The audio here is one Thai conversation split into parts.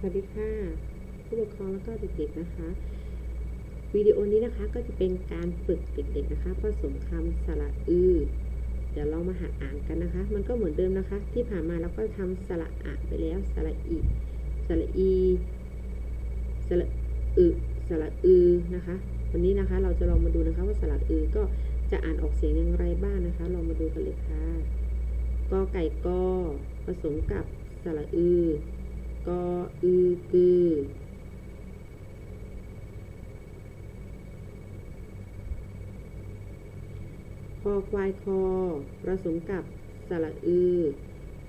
สวัสดีค่ะผู้ปกครองแล้วก็เด็กๆนะคะวิดีโอนี้นะคะก็จะเป็นการฝึกเด็กๆนะคะผสมคำสระอือเดี๋ยวเรามาหัดอ่านกันนะคะ มันก็เหมือนเดิมนะคะ ที่ผ่านมาเราก็ทำสระอะไปแล้วสระอีสระอีสระอึสระอือนะคะ วันนี้นะคะเราจะลองมาดูนะคะว่าสระอือก็จะอ่านออกเสียงอย่างไรบ้างนะคะลองมาดูกันเลยค่ะกอไก่กอผสมกับสระอือ กออือกือคอควายคอผสมกับสระอือ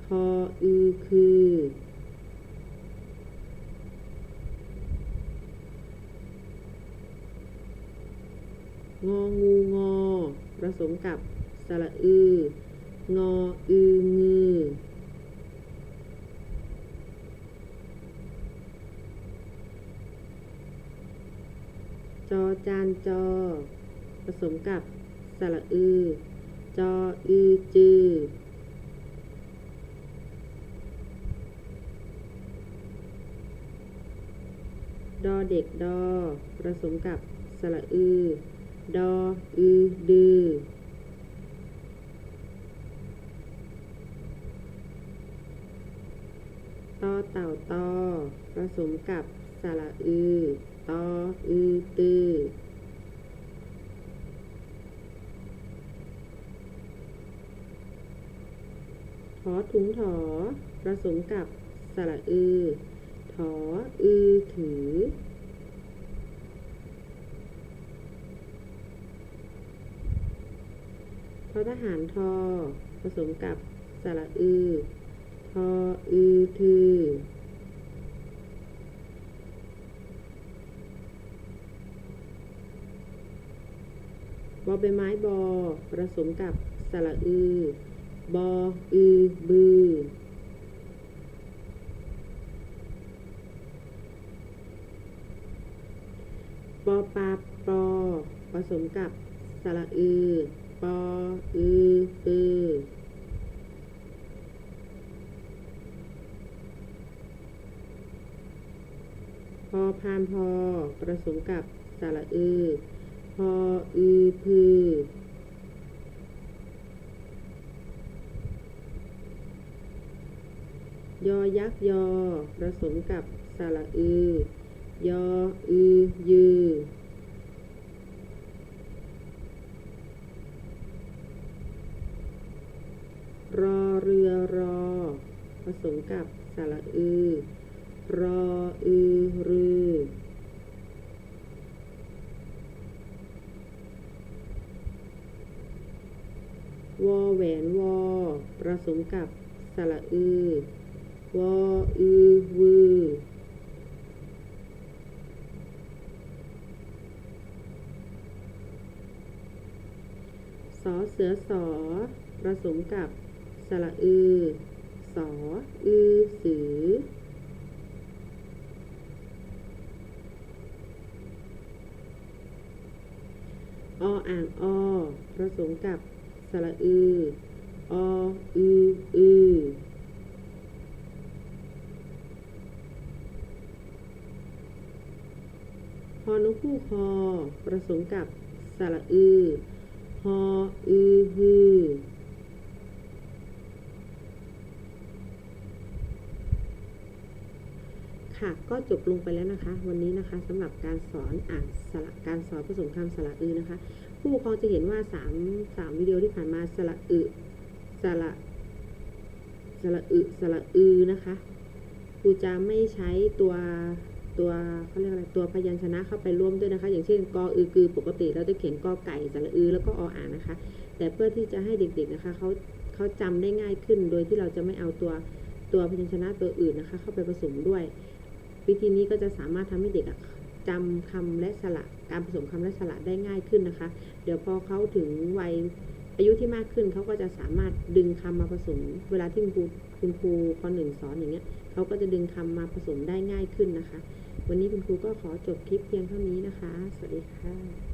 คออือคือ งองูงอผสมกับสระอือ งออืองือ จอจานจอ ผสมกับสระอือ จออือจือ ดอเด็กดอ ผสมกับสระอือ ดออือดือต่อเต่าต่อผสมกับ สระอือตออือตือถอถุงถอผสมกับสระอือถออือถือทอทหารทอผสมกับสระอือ ทออือถือ อใบไม้บอผสมกับสระอือบออือบือปอปลาปอผสมกับสระอือปออือปือพอพานพอผสมกับสระอือ พออือพือ ยอยักยอผสมกับสระอือ ยออือยือ รอเรือรอ ผสมกับสระอือ รออือรือ วอแหวนวอผสมกับสระอือวออือวือสอเสือสอผสมกับสระอือสออือสือออ่างอผสมกับ สระอือ ออือ อือพอนุคู่คอผสมกับ สระอือ ฮอ อือฮือ ค่ะก็จบลงไปแล้วนะคะ วันนี้นะคะสำหรับการสอนอ่านสระการสอนผสมคำสระอือนะคะ ผู้ปกครองจะเห็นว่า3 3วิดีโอที่ผ่านมาสระอึสระสระอึสระอือนะคะครูจะไม่ใช้ตัวตัวเขาเรียกอะไรตัวพยัญชนะเข้าไปร่วมด้วยนะคะ อย่างเช่นกออือกือปกติเราจะเขียนกอไก่สระอือแล้วก็ออ่านนะคะ แต่เพื่อที่จะให้เด็กๆนะคะเขาเขาจำได้ง่ายขึ้น โดยที่เราจะไม่เอาตัวตัวพยัญชนะตัวอื่นนะคะ เข้าไปผสมด้วย วิธีนี้ก็จะสามารถทำให้เด็กอะจำคำและสระการผสมคำและสระได้ง่ายขึ้นนะคะ เดี๋ยวพอเขาถึงวัยอายุที่มากขึ้นเขาก็จะสามารถดึงคำมาผสม เวลาที่คุณครูคุณครูปหนึ่งสอนอย่างเงี้ยเขาก็จะดึงคำมาผสมได้ง่ายขึ้นนะคะ วันนี้คุณครูก็ขอจบคลิปเพียงเท่านี้นะคะ สวัสดีค่ะ